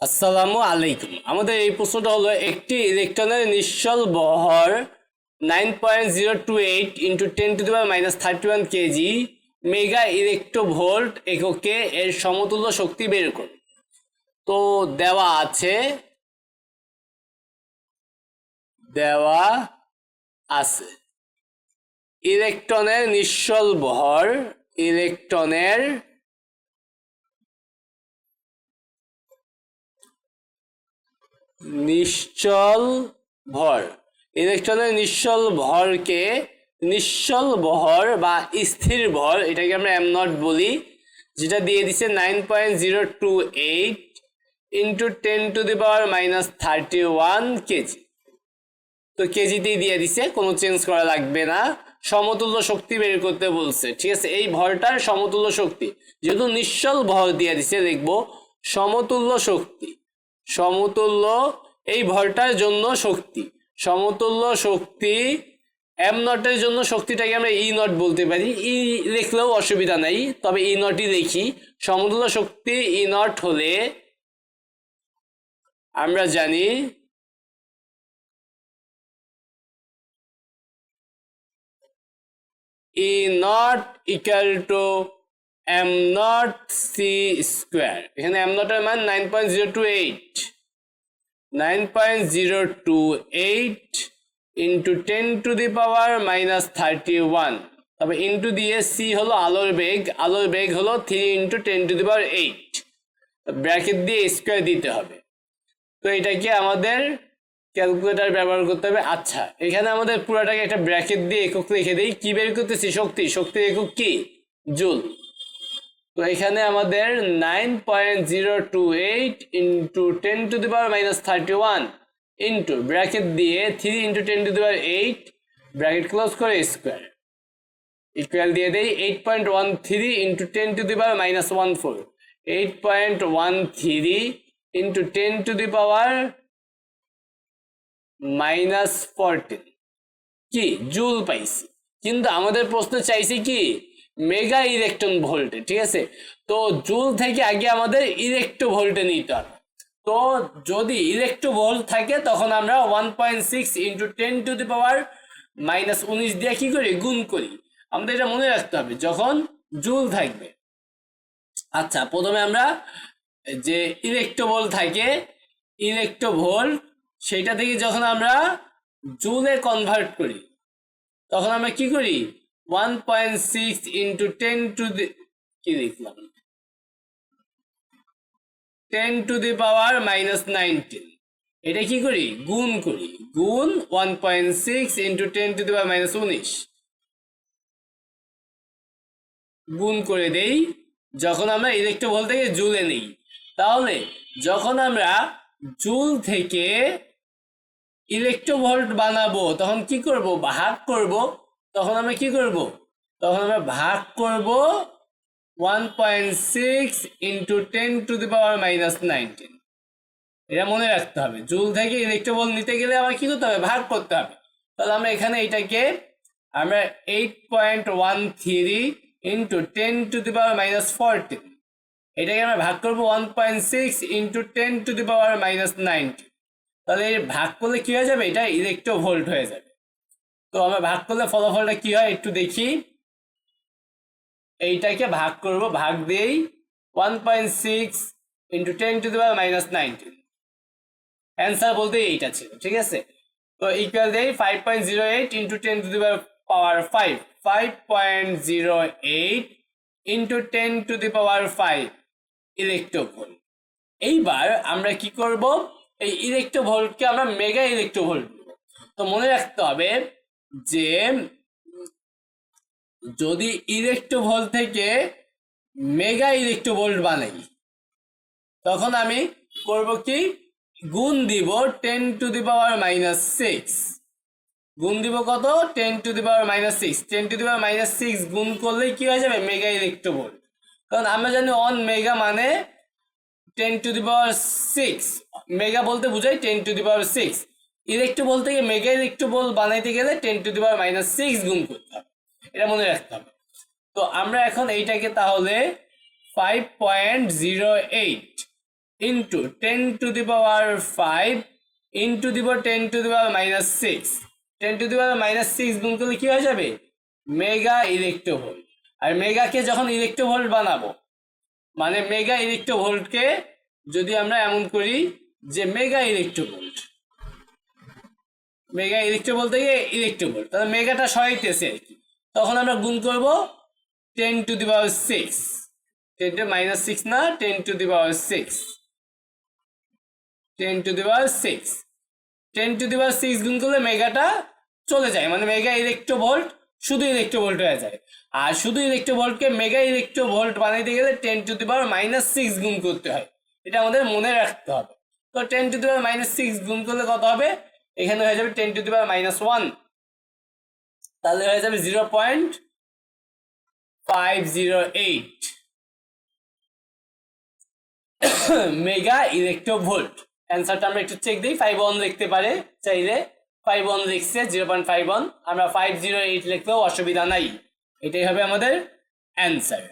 আসসালামু আলাইকুম। আমাদের এই প্রশ্নটা হলো, একটি ইলেকট্রনের নিশ্চল বহর nine point zero two eight into ten to the power minus thirty one KG mega electronvolt এককে এর সমতুল্য শক্তি বের করুন তো দেওয়া আছে দেওয়া আছে। ইলেকট্রনের নিশ্চল বহর ইলেকট্রনের নিশ্চল ভর। ইলেকট্রনের নিশ্চল ভরকে নিশ্চল ভর বা স্থির ভর, এটাকে আমরা এম নট বলি, যেটা দিয়ে দিছে nine point zero two eight into ten to the power minus thirty one KG তো কেজিতেই দিয়ে দিছে, কোনো চেঞ্জ করা লাগবে না। সমতুল্য শক্তি বের করতে বলছে, ঠিক আছে? এই ভরটার সমতুল্য শক্তি, যেহেতু নিশ্চল ভর দিয়ে দিছে লিখব সমতুল্য শক্তি। সমতুল্য এই ভরটার জন্য শক্তি। সমতুল্য শক্তি এম নটের জন্য শক্তিটাকে আমরা ই নট বলতে পারি। ই লিখলেও অসুবিধা নাই, তবে ই নটই দেখি সমতুল্য শক্তি ই নট হলে আমরা জানি E nought equal to M nought C square এখানে এম নটের মান nine point zero two eight nine point zero two eight into ten to the power minus thirty one তবে ইন্টু দিয়ে সি হলো আলোর বেগ আলোর বেগ হলো three into ten to the power eight bracket দিয়ে স্কোয়ার দিতে হবে। তো এটাকে আমাদের ক্যালকুলেটার ব্যবহার করতে হবে। আচ্ছা এখানে আমাদের পুরাটাকে একটা ব্র্যাকেট দিয়ে একক লিখে দিই। কি বের করতেছি? শক্তি। শক্তির একক কি? জুল। তো এখানে আমাদের nine point zero two eight into ten to the power minus thirty one into bracket দিয়ে three into ten to the power eight bracket close করে স্কোয়ার ইকুয়াল দিয়ে দেই eight point one three into ten to the power minus one four eight point one three into ten to the power minus fourteen কি? Joule পাইছি। কিন্তু আমাদের প্রশ্ন চাইছে কি? মেগা ইলেকট্রন ভোল্টে ঠিক আছে? তো জুল থেকে আগে আমাদের ইলেকট্রো ভোল্টে নিতে হবে। তো যদি ইলেকট্রো ভোল্ট থাকে, তখন আমরা one point six into ten to the power minus উনিশ দিয়ে কি করি? গুণ করি। আমাদের এটা মনে রাখতে হবে, যখন জুল থাকবে। আচ্ছা প্রথমে আমরা যে ইলেকট্রোভোল থাকে ইলেকট্রোভোল্ট সেটা থেকে যখন আমরা জুলে কনভার্ট করি, তখন আমরা কি করি? One point six into ten to the কি লিখলাম? Ten to the power minus nineteen এটা কি করি? গুণ করি। গুণ ওয়ান পয়েন্ট সিক্স উনিশ। গুণ করে দেই, যখন আমরা ইলেকট্রোভোল থেকে জুলে নেই। তাহলে যখন আমরা জুল থেকে ইলেকট্রোভোল্ট বানাবো, তখন কি করব? ভাগ করব। তখন আমরা কি করব? তখন আমরা ভাগ করব one point six into ten to the power minus nineteen এটা মনে রাখতে হবে। জুল থেকে ইলেকট্রোভোল্ট নিতে গেলে আমার কি করতে হবে? ভাগ করতে হবে। তাহলে আমরা এখানে এটাকে আমরা eight point one three into ten to the power minus fourteen এটাকে আমরা ভাগ করব one point six into ten to the power minus nineteen তাহলে ভাগ করলে কি হয়ে যাবে? এটা ইলেকট্রো ভোল্ট হয়ে যাবে। তো আমরা ভাগ করলে ফলাফলটা কি হয় একটু দেখি। এইটাকে ভাগ করব, ভাগ দিয়েই one point six into ten to the power minus nineteen answer বলতে এইটা ছিল, ঠিক আছে? তো ইকুয়াল দেই five point zero eight into ten to the power five five point zero eight into ten to the power five electronvolt এইবার আমরা কি করব? এই ইলেকট্রোভোল্টকে আমরা মেগা ইলেকট্রোভোল্ট তো মনে রাখতে হবে যে যদি ইলেকট্রোভোল্ট থেকে মেগা ইলেকট্রোভোল্ট বানাই, তখন আমি করব কি? গুণ দিব ten to the power minus six গুণ দিব কত? Ten to the power minus six ten to the power minus six গুণ করলেই কি হয়ে যাবে? মেগা ইলেকট্রোভোল্ট কারণ আমরা জানি অন মেগা মানে ten to the power six mega বলতে বুঝাই ten to the power six electro বলতে গিয়ে মেগা ইলেকট্রো বল বানাইতে গেলে ten to the power minus six গুণ করতে হবে। এটা মনে রাখতে হবে। তো আমরা এখন এইটাকে তাহলে five point zero eight into ten to the power five into দিব ten to the power minus six ten to the power minus six গুণ করলে কি হয়ে যাবে? মেগা ইলেকট্রোভোল্ট আর মেগাকে যখন ইলেকট্রোভোল্ট বানাবো মানে মেগা ইলেকট্রোভোল্টকে যদি আমরা এমন করি যে মেগা ইলেকট্রোভোল্ট মেগা ইলেকট্রোভোল্ট থেকে ইলেকট্রোভোল্ট তাহলে মেগাটা সরাইতেছে। আর কি তখন আমরা গুণ করব ten to the power six ten to minus six না ten to the power six ten to the power six ten to the power six গুণ করলে মেগাটা চলে যায়। মানে মেগা ইলেকট্রোভোল্ট শুধু ইলেকট্রোভোল্ট হয়ে যায়। আর শুধু ইলেকট্রোভোল্টকে মেগা ইলেকট্রোভোল্ট বানাইতে গেলে ten to the power minus six গুণ করতে হয়। এটা আমাদের মনে রাখতে হবে। তো ten to the power minus six গুণ করলে কত হবে? এখানে হয়ে যাবে ten to the power minus one তাহলে হয়ে যাবে zero point five zero eight mega electronvolt অ্যান্সারটা আমরা একটু চেক দিই। ফাইভ ওয়ান লিখতে পারে চাইলে। ফাইভ ওয়ান লিখছে জিরো পয়েন্ট ফাইভ ওয়ান আমরা ফাইভ জিরো এইট লিখলেও অসুবিধা নাই। এটাই হবে আমাদের অ্যান্সার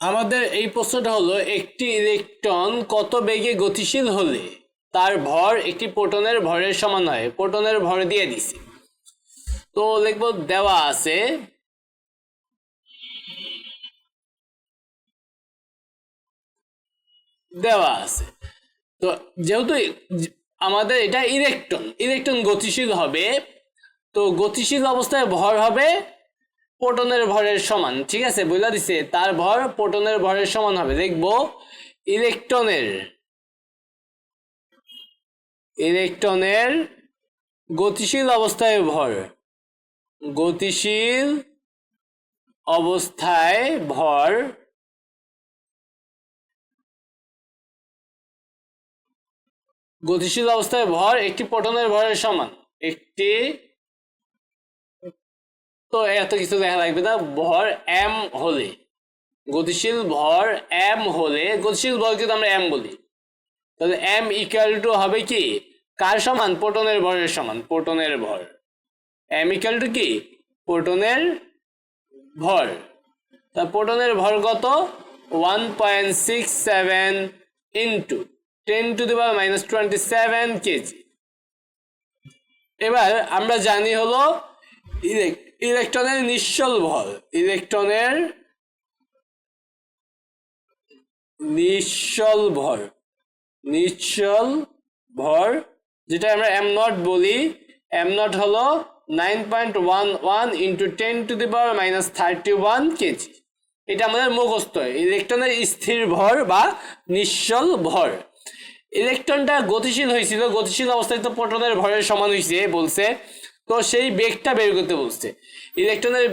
আমাদের এই প্রশ্নটা হলো, একটি ইলেকট্রন কত বেগে গতিশীল হলে তার ভর একটি প্রোটনের ভরের সমান হয়? প্রোটনের ভর দিয়ে দিছি। তো লিখব, দেওয়া আছে দেওয়া আছে। তো যেহেতু আমাদের এটা ইলেকট্রন ইলেকট্রন গতিশীল হবে, তো গতিশীল অবস্থায় ভর হবে প্রোটনের ভরের সমান, ঠিক আছে? বুঝলা দিছে? তার ভর প্রোটনের ভরের সমান হবে। দেখব, ইলেকট্রনের ইলেকট্রনের গতিশীল অবস্থায় ভর, গতিশীল অবস্থায় ভর গতিশীল অবস্থায় ভর একটি পটনের ভরের সমান। একটি তো এত কিছু দেখা লাগবে না। ভর এম হলে, গতিশীল ভর এম হলে, গতিশীল ভর কিন্তু আমরা এম বলি। তাহলে এম ইকুয়াল টু হবে কি? কার সমান? প্রোটনের ভরের সমান, প্রোটনের ভর। এম ইকুয়াল টু কি? প্রোটনের ভর। তা প্রোটনের ভর কত? One point six seven into ten to the power minus twenty seven KG এবার আমরা জানি হলো ইলেকট্রনের নিশ্চল ভর ইলেকট্রনের নিশ্চল ভর। নিশ্চল ভর যেটা আমরা এম নট বলি। এম নট হলো nine point one one into ten to the power minus thirty one KG এটা আমাদের মুখস্থ। ইলেকট্রনের স্থির ভর বা নিশ্চল ভর। ইলেকট্রনটা গতিশীল হয়েছিল। গতিশীল অবস্থায় তো প্রোটনের ভরের সমান হয়েছে, বলছে। তো সেই বেগটা বের করতে বলছে। ইলেকট্রনের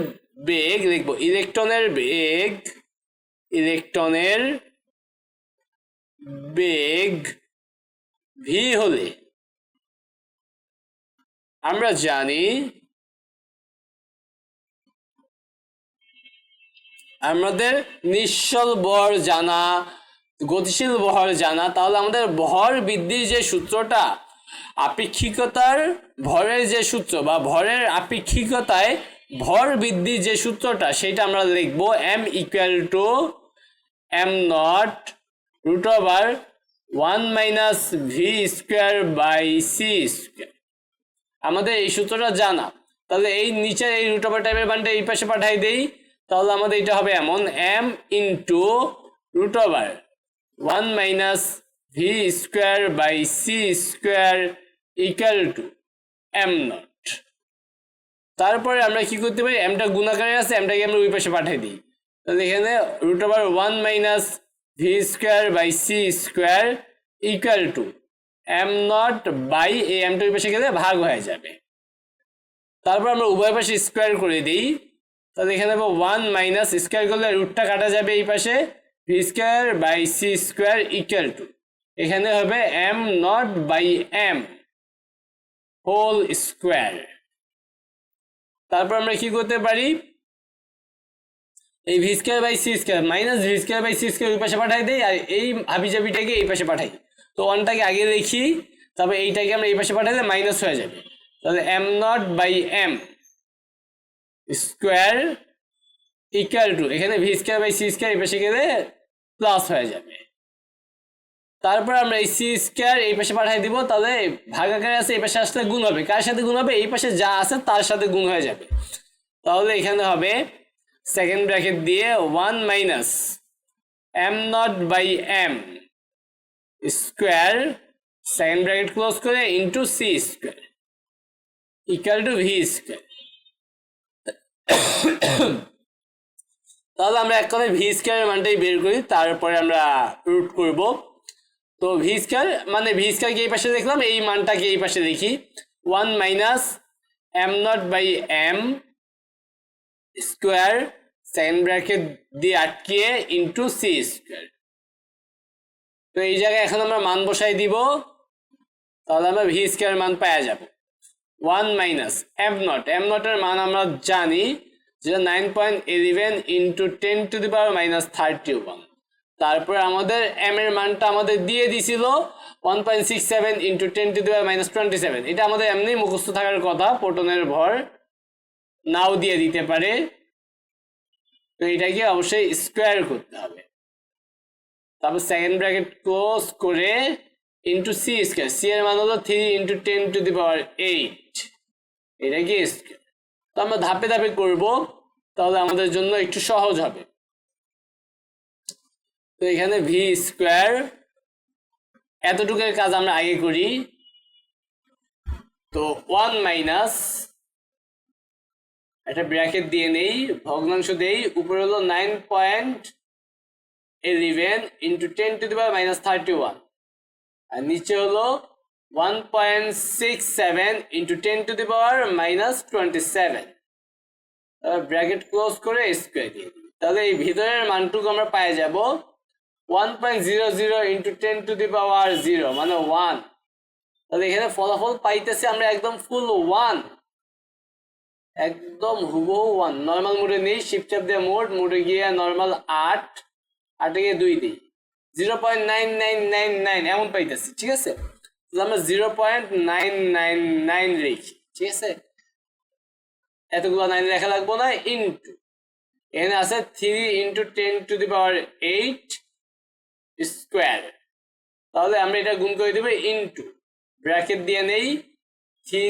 বেগ, লিখব, ইলেকট্রনের বেগ ইলেকট্রনের বেগ ভি হলে আমরা জানি, আমাদের নিশ্চল বর জানা, গতিশীল ভর জানা, তাহলে আমাদের ভর বৃদ্ধির যে সূত্রটা আপেক্ষিকতার ভরের যে সূত্র বা ভরের আপেক্ষিকতায় ভর বৃদ্ধির যে সূত্রটা, সেটা আমরা লিখব M equal to M nought root over one minus V square by C square আমাদের এই সূত্রটা জানা। তাহলে এই নিচের এই রুট ওভার টাইপের মানটা এই পাশে পাঠাই দেই। তাহলে আমাদের এটা হবে এমন M into root over one minus V square by C square equal to M nought তারপরে আমরা কি করতে পারি? এমটা গুণাকারে আছে এমটাকে আমরা ওই পাশে পাঠিয়ে দিই। তাহলে এখানে root over one minus V square by C square equal to M nought by এই এমটা ওই পাশে গেলে ভাগ হয়ে যাবে। তারপর আমরা উভয় পাশে স্কোয়ার করে দিই। তাহলে এখানে হবে ওয়ান মাইনাস স্কোয়ার করলে রুটটা কাটা যাবে এই পাশে। V square by C square equal to এখানে হবে M nought by M whole square তারপর আমরা কি করতে পারি? এই V square by C square minus V square by C square ওই পাশে পাঠাই দিই আর এই হাবিজাবিটাকে এই পাশে পাঠাই। তো ওয়ানটাকে আগে লিখি তারপর এইটাকে আমরা এই পাশে পাঠাইলে মাইনাস হয়ে যাবে। তাহলে M nought by M square equal to এখানে V square by C square এই পাশে গেলে প্লাস হয়ে যাবে। তারপর আমরা এই সি স্কোয়ার এই পাশে পাঠিয়ে দিব, তাহলে ভাগাকারে আছে, এই পাশে আসলে গুণ হবে। কার সাথে গুণ হবে? এই পাশে যা আছে তার সাথে গুণ হয়ে যাবে। তাহলে এখানে হবে সেকেন্ড ব্র্যাকেট দিয়ে one minus M nought by M square second bracket close করে into C square equal to V square তাহলে আমরা এক কথায় ভি স্কোয়ারের মানটাই বের করি, তারপরে আমরা রুট করব। তো ভি স্কোয়ার মানে ভি স্কোয়ারকে এই পাশে দেখলাম, এই মানটাকে এই পাশে দেখি। One minus M nought by M square second bracket দিয়ে আটকিয়ে ইন্টু সি স্কোয়ার তো এই জায়গায় এখন আমরা মান বসাই দিব, তাহলে আমরা ভি স্কোয়ার মান পাওয়া যাব। One minus M nought M নটের মান আমরা জানি যেটা nine point eleven into ten to the power minus thirty one তারপরে আমাদের এম এর মানটা আমাদের দিয়ে দিছিল one point six seven into ten to the power minus twenty seven এটা আমাদের এমনি মুখস্থ থাকার কথা, প্রোটনের ভর নাও দিয়ে দিতে পারে। তো এটাকে অবশ্যই স্কোয়ার করতে হবে। তারপর সেকেন্ড ব্র্যাকেট ক্লোজ করে ইন্টু সি স্কোয়ার সি এর মান হলো three into ten to the power eight এটা কি স্কোয়ার তো আমরা ধাপে ধাপে করব, তাহলে আমাদের জন্য একটু সহজ হবে। তো এখানে ভি স্কোয়ার এতটুকুর কাজ আমরা আগে করি। তো ওয়ান মাইনাস একটা ব্র্যাকেট দিয়ে নেই, ভগ্নাংশ দেই, উপরে হলো nine point eleven into ten to the minus thirty one আর নিচে হলো one point six seven into ten to the power minus twenty seven bracket close করে স্কোয়ার দিয়ে দিই। তাহলে এই ভিতরের মানটুকু আমরা পাই যাব। One point zero zero into ten to the power zero মানে ওয়ান তাহলে এখানে ফলাফল পাইতেছি আমরা একদম ফুল ওয়ান একদম হুবহু ওয়ান নর্মাল মোডে নেই শিফট চাপ দিয়ে মোড মোডে গিয়ে নর্মাল আট, আটে গিয়ে দুই দিই। Zero point nine nine nine nine এমন পাইতেছি, ঠিক আছে? আমরা zero point nine nine nine লিখি ঠিক আছে? এতগুলো নাইন লেখা লাগবো না ইন্টু এখানে আছে three into ten to the power eight square তাহলে আমরা এটা গুণ করে দেবো ইন্টু ব্র্যাকেট দিয়ে নেই three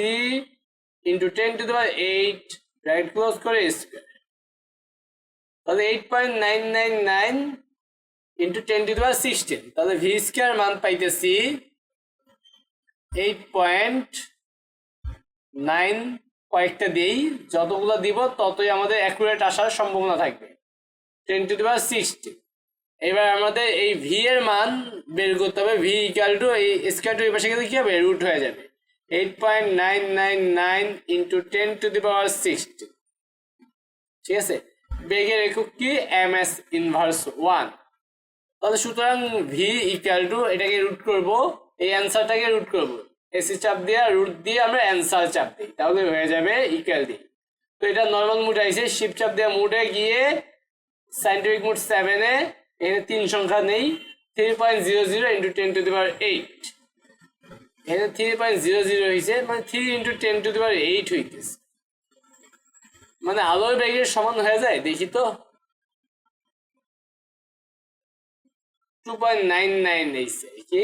into ten to the power eight bracket close করে স্কোয়ার তাহলে eight point nine nine nine into ten to the power sixteen তাহলে ভি স্কোয়ার মান পাইতেছি এইট পয়েন্ট নাইন কয়েকটা দিই যতগুলো দিব ততই আমাদের অ্যাকুরেট আসার সম্ভাবনা থাকবে। Ten to the power sixty এবার আমাদের এই ভি এর মান বের করতে হবে। ভি ইকুয়াল টু এই স্কোয়ার টু এই পাশে গেলে কি হবে? রুট হয়ে যাবে। Eight point nine nine nine into ten to the power sixty ঠিক আছে? বেগের একক কি? এম এস ইনভার্স ওয়ান তাহলে সুতরাং ভি ইকুয়াল টু এটাকে রুট করব। এই অ্যান্সারটাকে রুট করব। এসি চাপ দিয়ে রুট দিয়ে আমরা অ্যান্সার চাপ দিই। তাহলে হয়ে যাবে ইকুয়াল দিই তো এটা নর্মাল মুড আইছে। শিপ চাপ দিয়ে মুডে গিয়ে সাইন্টিফিক মুড সেভেনে এখানে তিন সংখ্যা নেই three point zero zero into ten to the power eight এখানে থ্রি পয়েন্ট জিরো জিরো হয়েছে মানে three into ten to the power eight হইতেছে। মানে আলোর বেগের সমান হয়ে যায়, দেখি তো। টু পয়েন্ট নাইন নাইন এইছে কি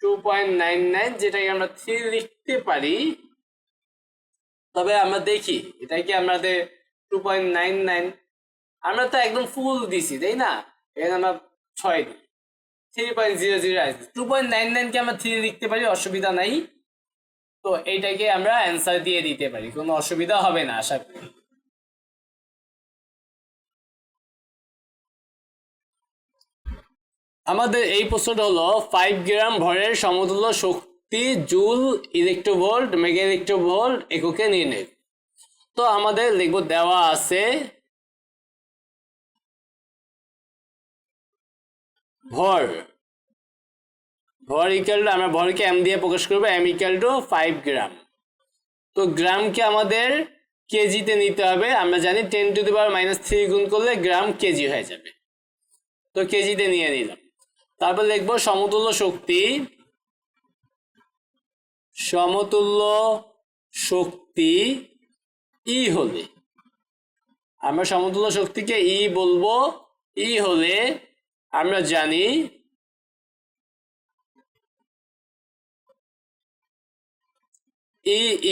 টু পয়েন্ট নাইন নাইন যেটাকে আমরা থ্রি লিখতে পারি, তবে আমরা দেখি এটা কি আমাদের টু পয়েন্ট নাইন নাইন আমরা তো একদম ফুল দিছি, তাই না? এখানে আমরা ছয় দিই। থ্রি পয়েন্ট জিরো জিরো আছে টু পয়েন্ট নাইন নাইনকে আমরা থ্রি লিখতে পারি, অসুবিধা নাই। তো এইটাকে আমরা অ্যান্সার দিয়ে দিতে পারি, কোনো অসুবিধা হবে না, আশা করি। আমাদের এই প্রশ্নটা হলো ফাইভ গ্রাম ভরের সমতুল্য শক্তি জুল ইলেকট্রোভোল্ট মেগা ইলেকট্রোভোল্ট এককে নির্ণয়। তো আমাদের লিখব দেওয়া আছে ভর। ভর ইকুয়াল টু আমরা ভরকে এম দিয়ে প্রকাশ করব M equal to five gram তো গ্রামকে আমাদের কেজিতে নিতে হবে, আমরা জানি ten to the power minus three গুণ করলে গ্রাম কেজি হয়ে যাবে। তো কেজিতে নিয়ে নিলাম। তারপর লিখব সমতুল্য শক্তি সমতুল্য শক্তি ই হলে। আমরা সমতুল্য শক্তিকে ই বলব ই হলে আমরা জানি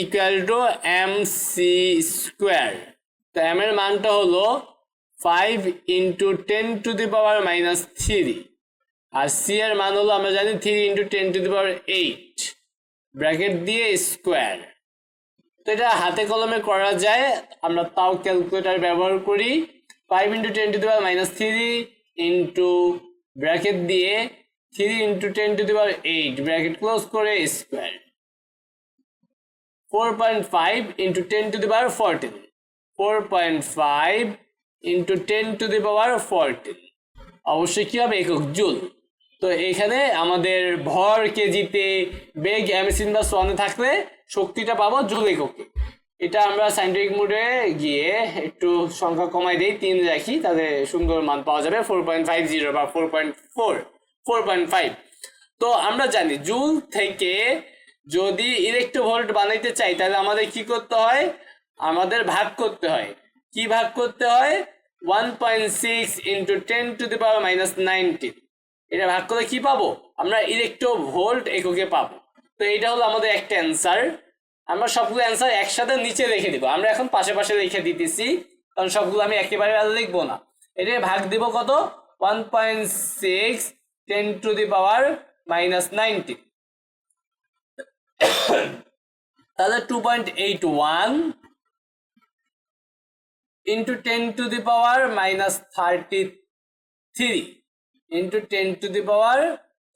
equal to M C square তো এম এর মানটা হলো five into ten to the power minus three R C এর মান হলো আমরা জানি three into ten to the power eight bracket দিয়ে স্কোয়ার তো এটা হাতে কলমে করা যায়, আমরা তাও ক্যালকুলেটার ব্যবহার করি। Five into ten to the power minus three into bracket দিয়ে three into ten to the power eight bracket close করে square four point five into ten to the power fourteen four point five into ten to the power fourteen অবশ্যই কী হবে? একক joule তো এখানে আমাদের ভর কেজিতে বেগ অ্যামিসিন বা সোয়ানে থাকলে শক্তিটা পাবো জুল এককে। এটা আমরা সাইন্টিফিক মোডে গিয়ে একটু সংখ্যা কমাই দিই, তিন রাখি, তাহলে সুন্দর মান পাওয়া যাবে ফোর পয়েন্ট ফাইভ জিরো বা four point four four point five তো আমরা জানি জুল থেকে যদি ইলেকট্রোভোল্ট বানাইতে চাই, তাহলে আমাদের কি করতে হয়? আমাদের ভাগ করতে হয়। কি ভাগ করতে হয়? One point six into ten to the power minus nineteen এটা ভাগ করে কি পাবো? আমরা ইলেকট্রো ভোল্ট এককে পাবো। তো এটা হলো আমাদের একটা অ্যান্সার আমরা সবগুলো অ্যান্সার একসাথে নিচে রেখে দিব। আমরা এখন পাশে পাশে রেখে দিতেছি, কারণ সবগুলো আমি একেবারে আর লিখব না। এটা ভাগ দিব কত? One point six ten to the power minus ninety তাহলে two point eight one into ten to the power minus thirty three into ten to the power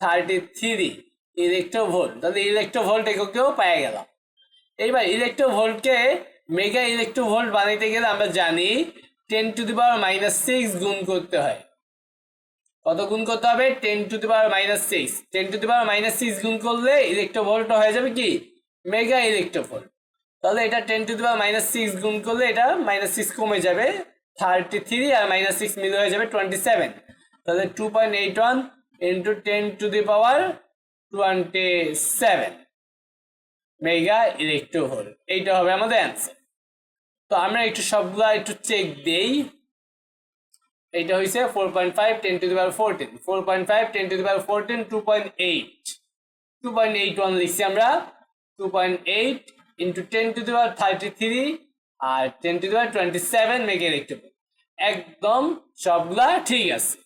thirty three electrovolt তাহলে ইলেকট্রোভোল্ট এককেও পেয়ে গেলাম। এইবার ইলেকট্রোভোল্টকে মেগা ইলেকট্রোভোল্ট বানাইতে গেলে আমরা জানি ten to the power minus six গুণ করতে হয়। কত গুণ করতে হবে? Ten to the power minus six ten to the power minus six গুণ করলে ইলেকট্রোভোল্ট হয়ে যাবে কি? মেগা ইলেকট্রোভোল্ট তাহলে এটা ten to the power minus six গুণ করলে এটা মাইনাস সিক্স কমে যাবে থার্টি থ্রি আর মাইনাস সিক্স মিলে হয়ে যাবে টোয়েন্টি সেভেন তাহলে two point eight one into ten to the power twenty seven mega electronvolt এইটা হবে আমাদের অ্যান্সার তো আমরা একটু সবগুলো একটু চেক দেই। এইটা হয়েছে four point five ten to the power fourteen four point five ten to the power fourteen two point eight two point eight one লিখছি আমরা। Two point eight into ten to the power thirty three R ten to the power twenty seven mega electronvolt একদম সবগুলা ঠিক আছে।